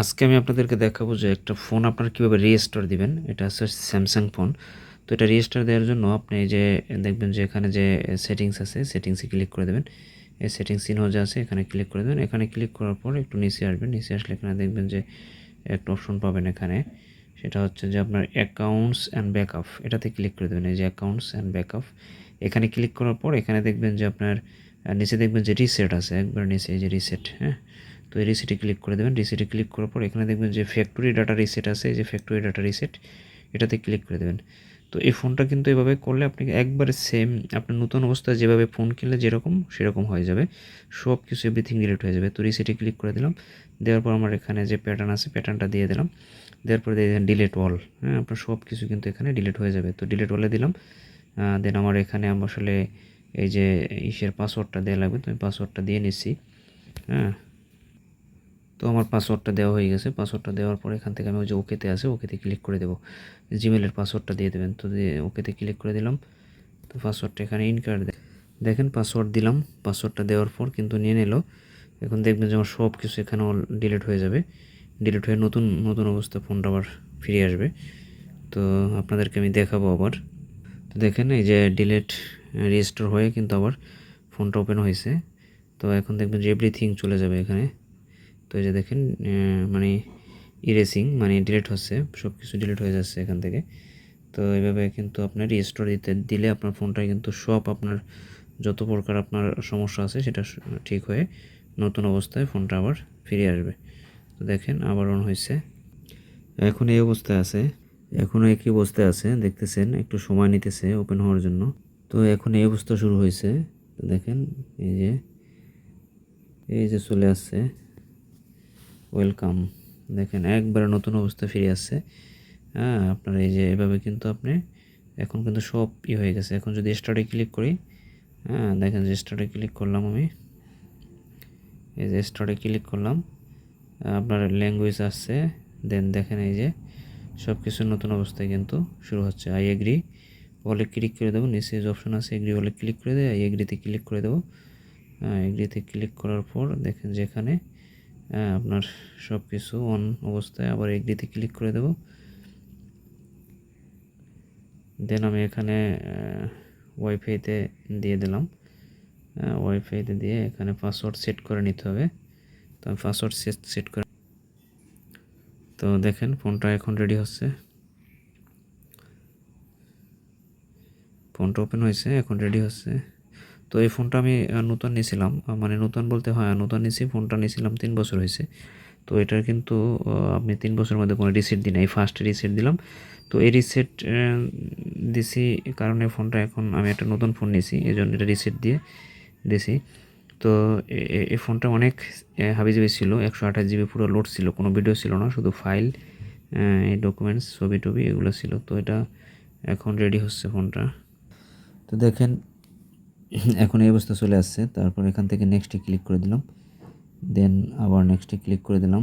আজকে আমি আপনাদেরকে দেখাবো যে একটা ফোন আপনারা কীভাবে রেজিস্টার দিবেন। এটা হচ্ছে স্যামসাং ফোন তো এটা রেজিস্টার দেওয়ার জন্য আপনি যে দেখবেন যে এখানে যে সেটিংস আছে সেটিংসে ক্লিক করে দেবেন। এই সেটিংস চিহ্ন যে আছে, এখানে ক্লিক করে দেবেন। এখানে ক্লিক করার পর একটু নিচে আসবেন। নিচে আসলে এখানে দেখবেন যে একটা অপশন পাবেন এখানে। সেটা হচ্ছে যে আপনার অ্যাকাউন্টস অ্যান্ড ব্যাকআপ এটাতে ক্লিক করে দেবেন। এই যে অ্যাকাউন্টস অ্যান্ড ব্যাকআপ এখানে ক্লিক করার পর এখানে দেখবেন যে আপনার নিচে দেখবেন যে রিসেট আছে। একবার নিচে এই যে রিসেট হ্যাঁ? তো এই রিসেটে ক্লিক করে দেবেন। রিসেটে ক্লিক করার পর এখানে দেখবেন যে ফ্যাক্টরি ডাটা রিসেট আছে, এই যে ফ্যাক্টরি ডাটা রিসেট এটাতে ক্লিক করে দেবেন। তো এই ফোনটা কিন্তু এভাবে করলে আপনি একবারে সেম আপনার নতুন অবস্থায় যেভাবে ফোন কিনলে যেরকম, সেরকম হয়ে যাবে। সব কিছু এভরিথিং ডিলিট হয়ে যাবে। তো রিসেটে ক্লিক করে দিলাম। দেওয়ার পর আমার এখানে যে প্যাটার্ন আছে প্যাটার্নটা দিয়ে দিলাম। দেওয়ার পর দিয়ে ডিলেট অল হ্যাঁ আপনার সব কিছু কিন্তু এখানে ডিলিট হয়ে যাবে। তো ডিলিট অলে দিলাম। দেন আমার এখানে আমার আসলে এই যে ইসের পাসওয়ার্ডটা দেওয়া লাগবে। তো আমি পাসওয়ার্ডটা দিয়ে নিচ্ছি। হ্যাঁ। তো আমার পাসওয়ার্ডটা দেওয়া হয়ে গেছে। পাসওয়ার্ডটা দেওয়ার পর এখান থেকে আমি ওই যে ওকেতে আছে, ওকেতে ক্লিক করে দেবো। জিমেলের পাসওয়ার্ডটা দিয়ে দেবেন। তো ওকেতে ক্লিক করে দিলাম। তো পাসওয়ার্ডটা এখানে ইনকার দেখেন পাসওয়ার্ড দিলাম। পাসওয়ার্ডটা দেওয়ার পর কিন্তু নিয়ে নিল। এখন দেখবেন যে আমার সব কিছু এখানে অল ডিলিট হয়ে যাবে। ডিলিট হয়ে নতুন নতুন অবস্থা ফোনটা আবার ফিরে আসবে। তো আপনাদেরকে আমি দেখাবো আবার। তো দেখেন এই যে ডিলেট রেজিস্টার হয়ে কিন্তু আবার ফোনটা ওপেন হয়েছে। তো এখন দেখবেন যে এভরিথিং চলে যাবে এখানে। তো এই যে দেখেন মানে ইরেসিং মানে ডিলিট হচ্ছে সব কিছু ডিলিট হয়ে যাচ্ছে এখান থেকে। তো এইভাবে কিন্তু আপনার রিস্টোর দিতে, দিলে আপনার ফোনটায় কিন্তু সব আপনার যত প্রকার আপনার সমস্যা আছে সেটা ঠিক হয়ে নতুন অবস্থায় ফোনটা আবার ফিরে আসবে। তো দেখেন, আবার অন হয়েছে। এখন এই অবস্থায় আছে। এখনও একই অবস্থায় আছে, দেখতেছেন, একটু সময় নিতেছে ওপেন হওয়ার জন্য। তো এখন এই অবস্থা শুরু হয়েছে। দেখেন, এই যে এই যে চলে আসছে। ওয়েলকাম দেখেন একবারে নতুন অবস্থা ফিরে আসছে। হ্যাঁ আপনার এই যে এভাবে কিন্তু আপনি এখন কিন্তু সব ই হয়ে গেছে। এখন যদি স্টার্টে ক্লিক করি হ্যাঁ দেখেন যে স্টার্টে ক্লিক করলাম আমি। এই যে স্টার্টে ক্লিক করলাম আপনার ল্যাঙ্গুয়েজ আসছে। দেন দেখেন এই যে সব কিছু নতুন অবস্থায় কিন্তু শুরু হচ্ছে। আই এগ্রি বলে ক্লিক করে দেবো নিচে যে অপশন আছে এগ্রি বলে ক্লিক করে দেয়। আই এগ্রিতে ক্লিক করে দেবো। হ্যাঁ এগ্রিতে ক্লিক করার পর দেখেন যে এখানে হ্যাঁ, আপনার সব কিছু অন অবস্থায় আবার এগ্রিতে ক্লিক করে দেবো। দেন আমি এখানে ওয়াইফাইতে দিয়ে দিলাম। ওয়াইফাইতে দিয়ে এখানে পাসওয়ার্ড সেট করে নিতে হবে। তো আমি পাসওয়ার্ড সেট সেট করে তো দেখেন, ফোনটা এখন রেডি হচ্ছে। ফোনটা ওপেন হয়েছে, এখন রেডি হচ্ছে। তো এই ফোনটা আমি নতুন নিয়েছিলাম মানে নতুন বলতে হয় নতুন নিয়েছি ফোনটা নিয়েছিলাম তিন বছর হয়েছে। তো এটার কিন্তু আপনি তিন বছরের মধ্যে কোনো রিসেট দিন এই ফার্স্ট রিসেট দিলাম। তো এই রিসেট দিছি কারণে ফোনটা এখন আমি একটা নতুন ফোন নিয়েছি এই জন্য এটা রিসেট দিয়ে দিছি। তো এই ফোনটা অনেক হাবি হাবিজাবি ছিল। একশো আঠাশ জিবি পুরো লোড ছিল। কোনো ভিডিও ছিল না, শুধু ফাইল এই ডকুমেন্টস ছবি টবি এগুলো ছিল। তো এটা এখন রেডি হচ্ছে ফোনটা। তো দেখেন এখন এই অবস্থা চলে আসছে। তারপর এখান থেকে নেক্সটে ক্লিক করে দিলাম। দেন আবার নেক্সটে ক্লিক করে দিলাম।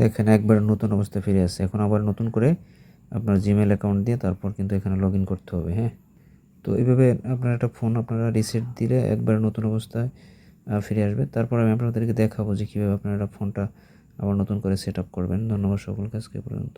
দেখেন, একবার নতুন অবস্থা ফিরে আসছে। এখন আবার নতুন করে আপনার জিমেল অ্যাকাউন্ট দিয়ে তারপর কিন্তু এখানে লগ করতে হবে হ্যাঁ? তো এইভাবে আপনার একটা ফোন আপনারা রিসেট দিলে একবার নতুন অবস্থায় ফিরে আসবে। তারপর আমি আপনাদেরকে দেখাবো যে কীভাবে আপনারা ফোনটা আবার নতুন করে সেট আপ করবেন। ধন্যবাদ সকলকে, আজকে পর্যন্ত।